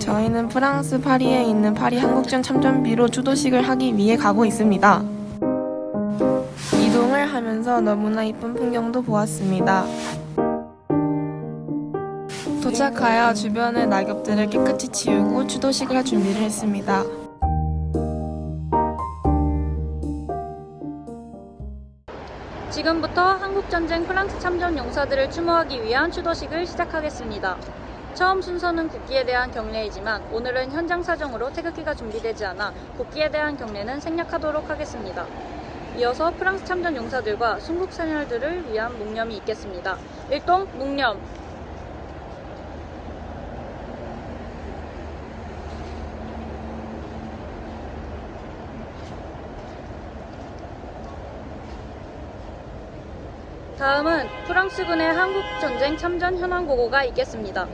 저희는 프랑스 파리에 있는 파리 한국전 참전비로 추도식을 하기 위해 가고 있습니다. 이동을 하면서 너무나 이쁜 풍경도 보았습니다. 도착하여 주변의 낙엽들을 깨끗이 치우고 추도식을 할 준비를 했습니다. 지금부터 한국전쟁 프랑스 참전 용사들을 추모하기 위한 추도식을 시작하겠습니다. 처음 순서는 국기에 대한 경례이지만 오늘은 현장 사정으로 태극기가 준비되지 않아 국기에 대한 경례는 생략하도록 하겠습니다. 이어서 프랑스 참전 용사들과 순국 선열들을 위한 묵념이 있겠습니다. 일동 묵념 다음은 프랑스군의 한국전쟁 참전 현황 보고가 있겠습니다.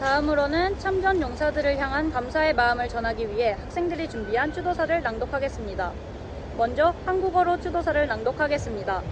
다음으로는 참전 용사들을 향한 감사의 마음을 전하기 위해 학생들이 준비한 추도사를 낭독하겠습니다. 먼저 한국어로 추도사를 낭독하겠습니다.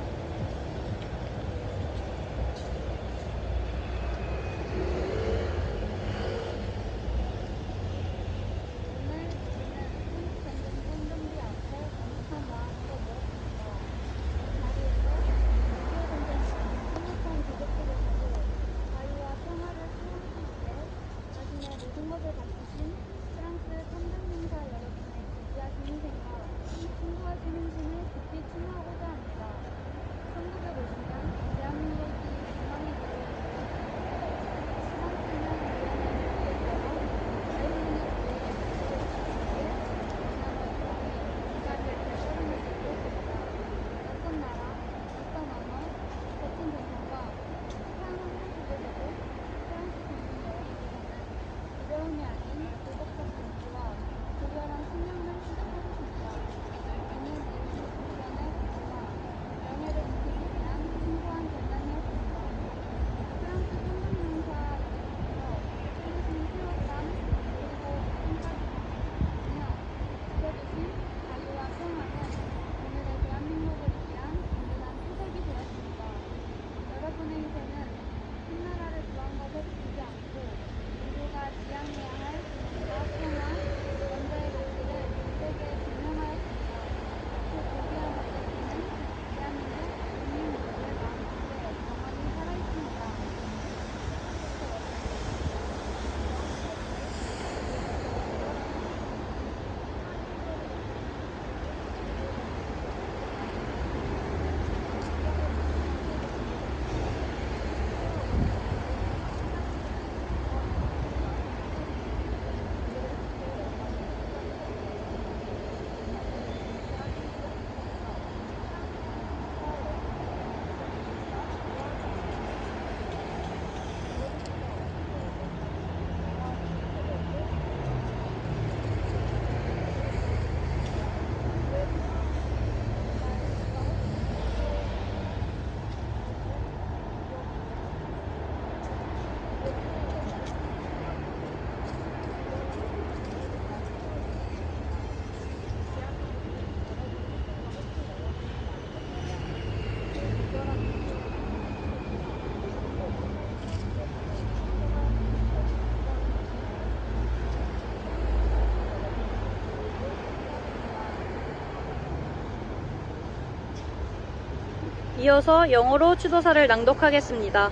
이어서 영어로 추도사를 낭독하겠습니다.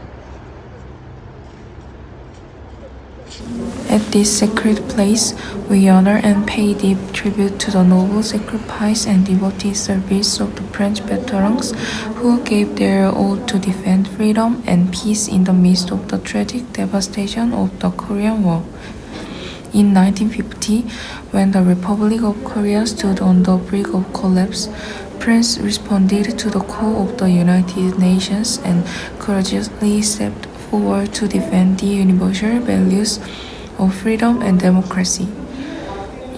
At this sacred place, we honor and pay deep tribute to the noble sacrifice and devoted service of the French veterans who gave their all to defend freedom and peace in the midst of the tragic devastation of the Korean War. In 1950, when the Republic of Korea stood on the brink of collapse, France responded to the call of the United Nations and courageously stepped forward to defend the universal values of freedom and democracy.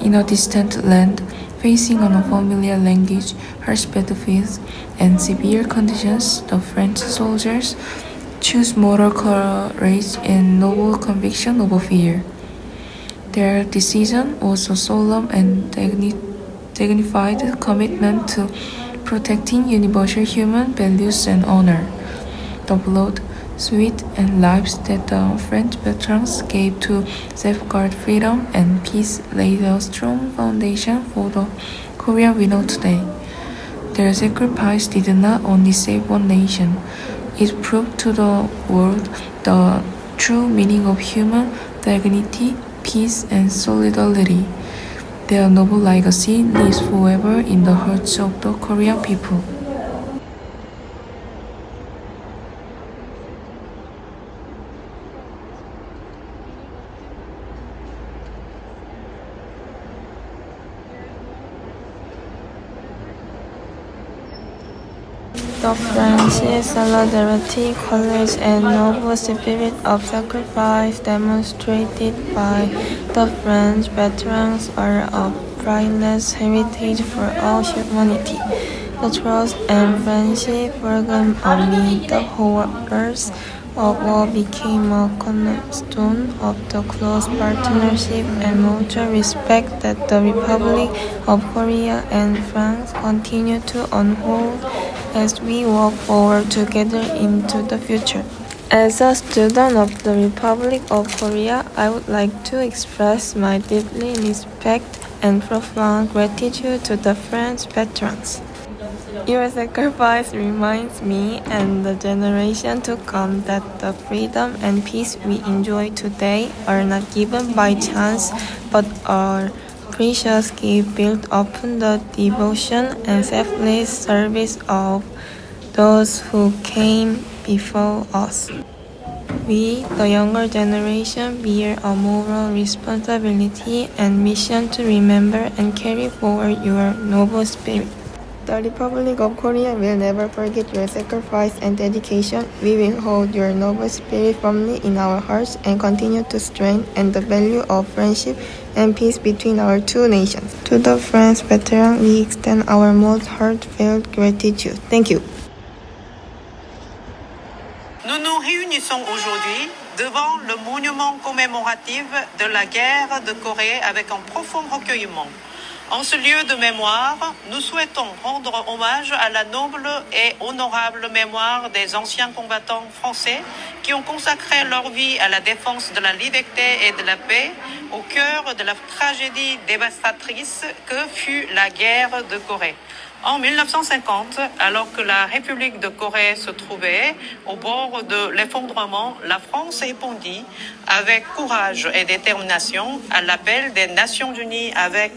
In a distant land, facing an unfamiliar language, harsh battlefields, and severe conditions, the French soldiers choose moral courage and noble conviction over fear. Their decision was a solemn and dignified commitment to protecting universal human values and honor. The blood, sweat, and lives that the French veterans gave to safeguard freedom and peace laid a strong foundation for the Korea we know today. Their sacrifice did not only save one nation, it proved to the world the true meaning of human dignity, peace, and solidarity. Their noble legacy lives forever in the hearts of the Korean people. The French solidarity, courage, and noble spirit of sacrifice demonstrated by the French veterans are a priceless heritage for all humanity. The trust and friendship forged amid the horrors of war became a cornerstone of the close partnership and mutual respect that the Republic of Korea and France continue to unfold as we walk forward together into the future. As a student of the Republic of Korea, I would like to express my deeply respect and profound gratitude to the French veterans. Your sacrifice reminds me and the generation to come that the freedom and peace we enjoy today are not given by chance but are precious gift built upon the devotion and selfless service of those who came before us. We, the younger generation, bear a moral responsibility and mission to remember and carry forward your noble spirit. The Republic of Korea will never forget your sacrifice and dedication. We will hold your noble spirit firmly in our hearts and continue to strengthen the value of friendship and peace between our two nations. To the French veteran, we extend our most heartfelt gratitude. Thank you. Nous nous réunissons aujourd'hui devant le monument commémoratif de la guerre de Corée avec un profond recueillement. En ce lieu de mémoire, nous souhaitons rendre hommage à la noble et honorable mémoire des anciens combattants français qui ont consacré leur vie à la défense de la liberté et de la paix au cœur de la tragédie dévastatrice que fut la guerre de Corée. En 1950, alors que la République de Corée se trouvait au bord de l'effondrement, la France répondit avec courage et détermination à l'appel des Nations Unies avec,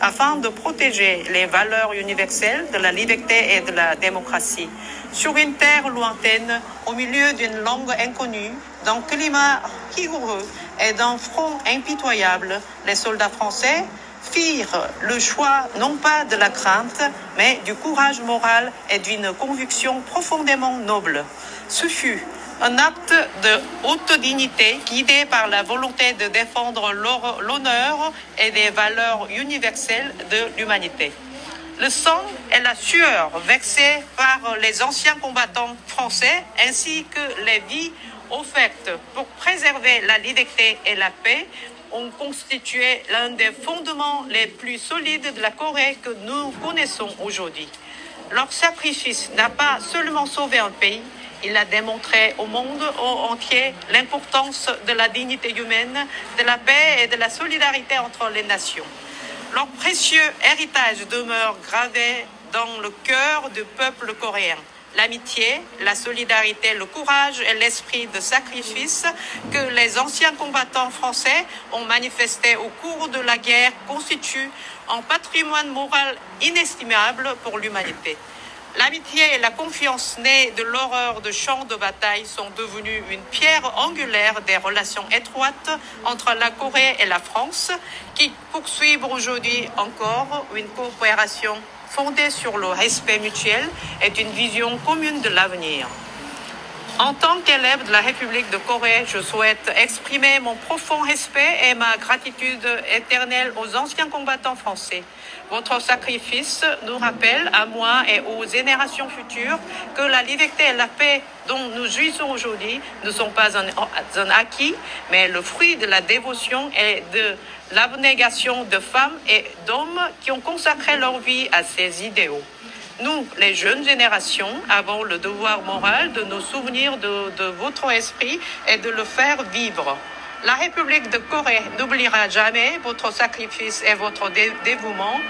afin de protéger les valeurs universelles de la liberté et de la démocratie. Sur une terre lointaine, au milieu d'une langue inconnue, d'un climat rigoureux et d'un front impitoyable, les soldats français firent le choix non pas de la crainte, mais du courage moral et d'une conviction profondément noble. Ce fut un acte de haute dignité guidé par la volonté de défendre l'honneur et les valeurs universelles de l'humanité. Le sang et la sueur versés par les anciens combattants français ainsi que les vies offertes pour préserver la liberté et la paix ont constitué l'un des fondements les plus solides de la Corée que nous connaissons aujourd'hui. Leur sacrifice n'a pas seulement sauvé un pays, il a démontré au monde entier l'importance de la dignité humaine, de la paix et de la solidarité entre les nations. Leur précieux héritage demeure gravé dans le cœur du peuple coréen. L'amitié, la solidarité, le courage et l'esprit de sacrifice que les anciens combattants français ont manifesté au cours de la guerre constituent un patrimoine moral inestimable pour l'humanité. L'amitié et la confiance nées de l'horreur de champs de bataille sont devenues une pierre angulaire des relations étroites entre la Corée et la France, qui poursuivent aujourd'hui encore une coopération fondée sur le respect mutuel et une vision commune de l'avenir. En tant qu'élève de la République de Corée, je souhaite exprimer mon profond respect et ma gratitude éternelle aux anciens combattants français. Votre sacrifice nous rappelle, à moi et aux générations futures, que la liberté et la paix dont nous jouissons aujourd'hui ne sont pas un, acquis, mais le fruit de la dévotion et de l'abnégation de femmes et d'hommes qui ont consacré leur vie à ces idéaux. Nous, les jeunes générations, avons le devoir moral de nous souvenir de, votre esprit et de le faire vivre. La République de Corée n'oubliera jamais votre sacrifice et votre dé- dévouement.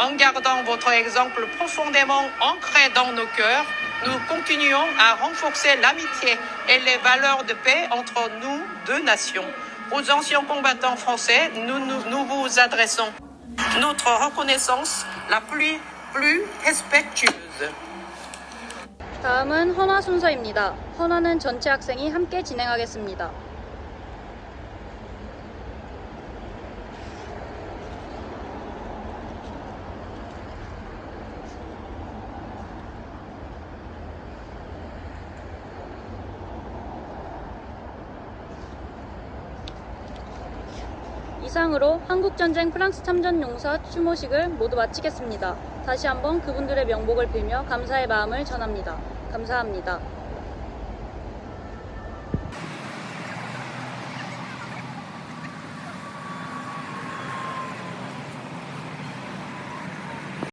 En gardant votre exemple profondément ancré dans nos cœurs, nous continuons à renforcer l'amitié et les valeurs de paix entre nous deux nations. Aux anciens combattants français, nous, nous, nous vous adressons notre reconnaissance la plus, plus respectueuse. 다음은 헌화 순서입니다. 헌화는 전체 학생이 함께 진행하겠습니다. 이상으로 한국전쟁 프랑스 참전 용사 추모식을 모두 마치겠습니다. 다시 한번 그분들의 명복을 빌며 감사의 마음을 전합니다. 감사합니다.